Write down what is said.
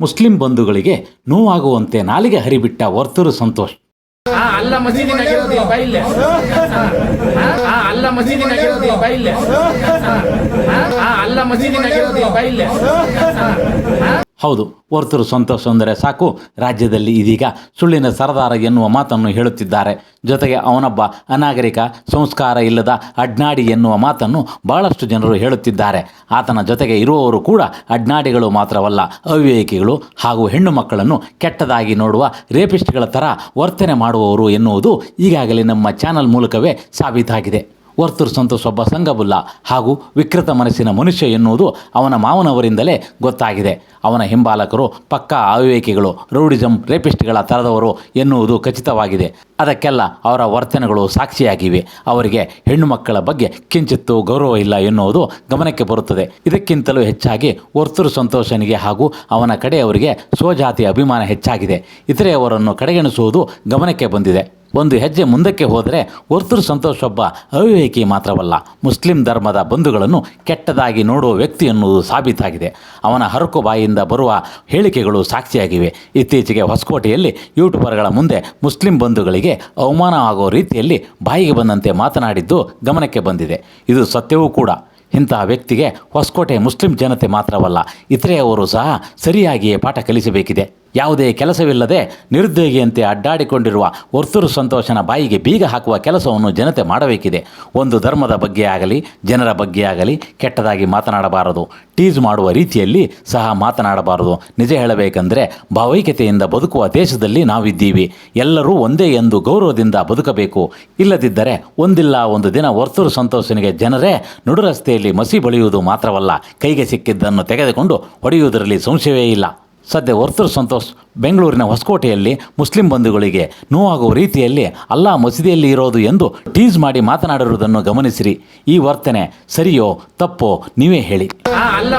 Muslim ಬಂಧುಗಳಿಗೆ ನೋವಾಗುವಂತೆ ನಾಲಿಗೆ ಹರಿಬಿಟ್ಟ ವರ್ತೂರು ಸಂತೋಷ್. ಅಲ್ಲ ಹೌದು ವರ್ತೂರು ಸಂತೋಷ ಅಂದರೆ ಸಾಕು. ರಾಜ್ಯದಲ್ಲಿ ಇದೀಗ ಸುಳ್ಳಿನ ಸರದಾರ ಎನ್ನುವ ಮಾತನ್ನು ಹೇಳುತ್ತಿದ್ದಾರೆ. ಜೊತೆಗೆ ಅವನೊಬ್ಬ ಅನಾಗರಿಕ, ಸಂಸ್ಕಾರ ಇಲ್ಲದ ಅಡ್ನಾಡಿ ಎನ್ನುವ ಮಾತನ್ನು ಬಹಳಷ್ಟು ಜನರು ಹೇಳುತ್ತಿದ್ದಾರೆ. ಆತನ ಜೊತೆಗೆ ಇರುವವರು ಕೂಡ ಅಡ್ನಾಡಿಗಳು ಮಾತ್ರವಲ್ಲ, ಅವಿವೇಕಿಗಳು ಹಾಗೂ ಹೆಣ್ಣು ಮಕ್ಕಳನ್ನು ಕೆಟ್ಟದಾಗಿ ನೋಡುವ ರೇಪಿಸ್ಟ್ಗಳ ಥರ ವರ್ತನೆ ಮಾಡುವವರು ಎನ್ನುವುದು ಈಗಾಗಲೇ ನಮ್ಮ ಚಾನಲ್ ಮೂಲಕವೇ ಸಾಬೀತಾಗಿದೆ. ವರ್ತೂರು ಸಂತೋಷ್ ಒಬ್ಬ ಸಂಗಬುಲ್ಲ ಹಾಗೂ ವಿಕೃತ ಮನಸ್ಸಿನ ಮನುಷ್ಯ ಎನ್ನುವುದು ಅವನ ಮಾವನವರಿಂದಲೇ ಗೊತ್ತಾಗಿದೆ. ಅವನ ಹಿಂಬಾಲಕರು, ಪಕ್ಕಾ ಅವಿವೇಕಿಗಳು ರೌಡಿಸಂ ರೇಪಿಸ್ಟ್ಗಳ ತರದವರು ಎನ್ನುವುದು ಖಚಿತವಾಗಿದೆ. ಅದಕ್ಕೆಲ್ಲ ಅವರ ವರ್ತನೆಗಳು ಸಾಕ್ಷಿಯಾಗಿವೆ. ಅವರಿಗೆ ಹೆಣ್ಣು ಮಕ್ಕಳ ಬಗ್ಗೆ ಕಿಂಚಿತ್ತು ಗೌರವ ಇಲ್ಲ ಎನ್ನುವುದು ಗಮನಕ್ಕೆ ಬರುತ್ತದೆ. ಇದಕ್ಕಿಂತಲೂ ಹೆಚ್ಚಾಗಿ ವರ್ತೃ ಸಂತೋಷನಿಗೆ ಹಾಗೂ ಅವನ ಕಡೆಯವರಿಗೆ ಸ್ವಜಾತಿ ಅಭಿಮಾನ ಹೆಚ್ಚಾಗಿದೆ. ಇತರೆಯವರನ್ನು ಕಡೆಗಣಿಸುವುದು ಗಮನಕ್ಕೆ ಬಂದಿದೆ. ಒಂದು ಹೆಜ್ಜೆ ಮುಂದಕ್ಕೆ ಹೋದರೆ ವರ್ತೂರು ಸಂತೋಷ್ ಒಬ್ಬ ಅವಿವೇಕಿ ಮಾತ್ರವಲ್ಲ, ಮುಸ್ಲಿಂ ಧರ್ಮದ ಬಂಧುಗಳನ್ನು ಕೆಟ್ಟದಾಗಿ ನೋಡುವ ವ್ಯಕ್ತಿ ಎನ್ನುವುದು ಸಾಬೀತಾಗಿದೆ. ಅವನ ಹರಕು ಬಾಯಿಯಿಂದ ಬರುವ ಹೇಳಿಕೆಗಳು ಸಾಕ್ಷಿಯಾಗಿವೆ. ಇತ್ತೀಚೆಗೆ ಹೊಸಕೋಟೆಯಲ್ಲಿ ಯೂಟ್ಯೂಬರ್ಗಳ ಮುಂದೆ ಮುಸ್ಲಿಂ ಬಂಧುಗಳಿಗೆ ಅವಮಾನ ಆಗೋ ರೀತಿಯಲ್ಲಿ ಬಾಯಿಗೆ ಬಂದಂತೆ ಮಾತನಾಡಿದ್ದು ಗಮನಕ್ಕೆ ಬಂದಿದೆ. ಇದು ಸತ್ಯವೂ ಕೂಡ. ಇಂತಹ ವ್ಯಕ್ತಿಗೆ ಹೊಸಕೋಟೆ ಮುಸ್ಲಿಂ ಜನತೆ ಮಾತ್ರವಲ್ಲ, ಇತರೆಯವರು ಸಹ ಸರಿಯಾಗಿಯೇ ಪಾಠ ಕಲಿಸಬೇಕಿದೆ. ಯಾವುದೇ ಕೆಲಸವಿಲ್ಲದೆ ನಿರುದ್ಯೋಗಿಯಂತೆ ಅಡ್ಡಾಡಿಕೊಂಡಿರುವ ವರ್ತೂರು ಸಂತೋಷನ ಬಾಯಿಗೆ ಬೀಗ ಹಾಕುವ ಕೆಲಸವನ್ನು ಜನತೆ ಮಾಡಬೇಕಿದೆ. ಒಂದು ಧರ್ಮದ ಬಗ್ಗೆ ಆಗಲಿ, ಜನರ ಬಗ್ಗೆ ಆಗಲಿ ಕೆಟ್ಟದಾಗಿ ಮಾತನಾಡಬಾರದು. ಟೀಸ್ ಮಾಡುವ ರೀತಿಯಲ್ಲಿ ಸಹ ಮಾತನಾಡಬಾರದು. ನಿಜ ಹೇಳಬೇಕೆಂದರೆ ಭಾವೈಕ್ಯತೆಯಿಂದ ಬದುಕುವ ದೇಶದಲ್ಲಿ ನಾವಿದ್ದೀವಿ. ಎಲ್ಲರೂ ಒಂದೇ ಎಂದು ಗೌರವದಿಂದ ಬದುಕಬೇಕು. ಇಲ್ಲದಿದ್ದರೆ ಒಂದಿಲ್ಲ ಒಂದು ದಿನ ವರ್ತೂರು ಸಂತೋಷನಿಗೆ ಜನರೇ ನುಡುರಸ್ತೆಯಲ್ಲಿ ಮಸಿ ಬಳಿಯುವುದು ಮಾತ್ರವಲ್ಲ. ಕೈಗೆ ಸಿಕ್ಕಿದ್ದನ್ನು ತೆಗೆದುಕೊಂಡು ಹೊಡೆಯುವುದರಲ್ಲಿ ಸಂಶಯವೇ ಇಲ್ಲ. ಸದ್ಯ ವರ್ತೂರು ಸಂತೋಷ್ ಬೆಂಗಳೂರಿನ ಹೊಸಕೋಟೆಯಲ್ಲಿ ಮುಸ್ಲಿಂ ಬಂಧುಗಳಿಗೆ ನೋವಾಗುವ ರೀತಿಯಲ್ಲಿ ಅಲ್ಲಾ ಮಸೀದಿಯಲ್ಲಿ ಇರೋದು ಎಂದು ಟೀಸ್ ಮಾಡಿ ಮಾತನಾಡಿರುವುದನ್ನು ಗಮನಿಸಿರಿ. ಈ ವರ್ತನೆ ಸರಿಯೋ ತಪ್ಪೋ ನೀವೇ ಹೇಳಿ. ಅಲ್ಲ